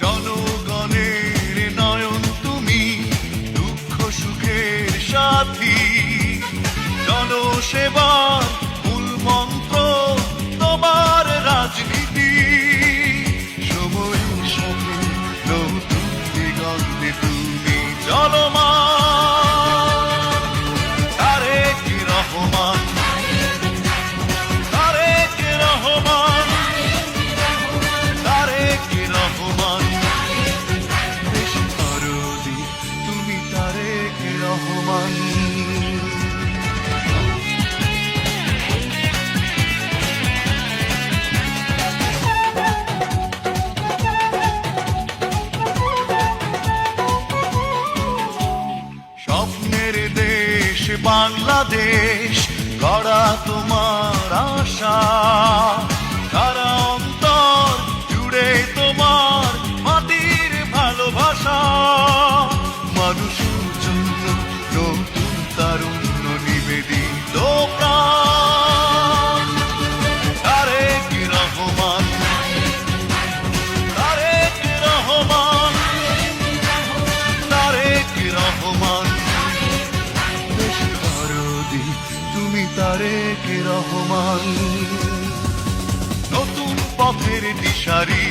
জনগণের নয়ন তুমি, দুঃখ সুখের সাথী। জনসেবার মূল মন্ত্র তোমার রাজনীতি। সময় সাথে নতুন দিগন্তে তুমি চলমান বাংলাদেশ গড়া তোমার আশা? সারা অন্তর জুড়ে তোমার মাটির ভালোবাসা? মানুষের তুমি কে রহমান? নতুন পথের দিশারি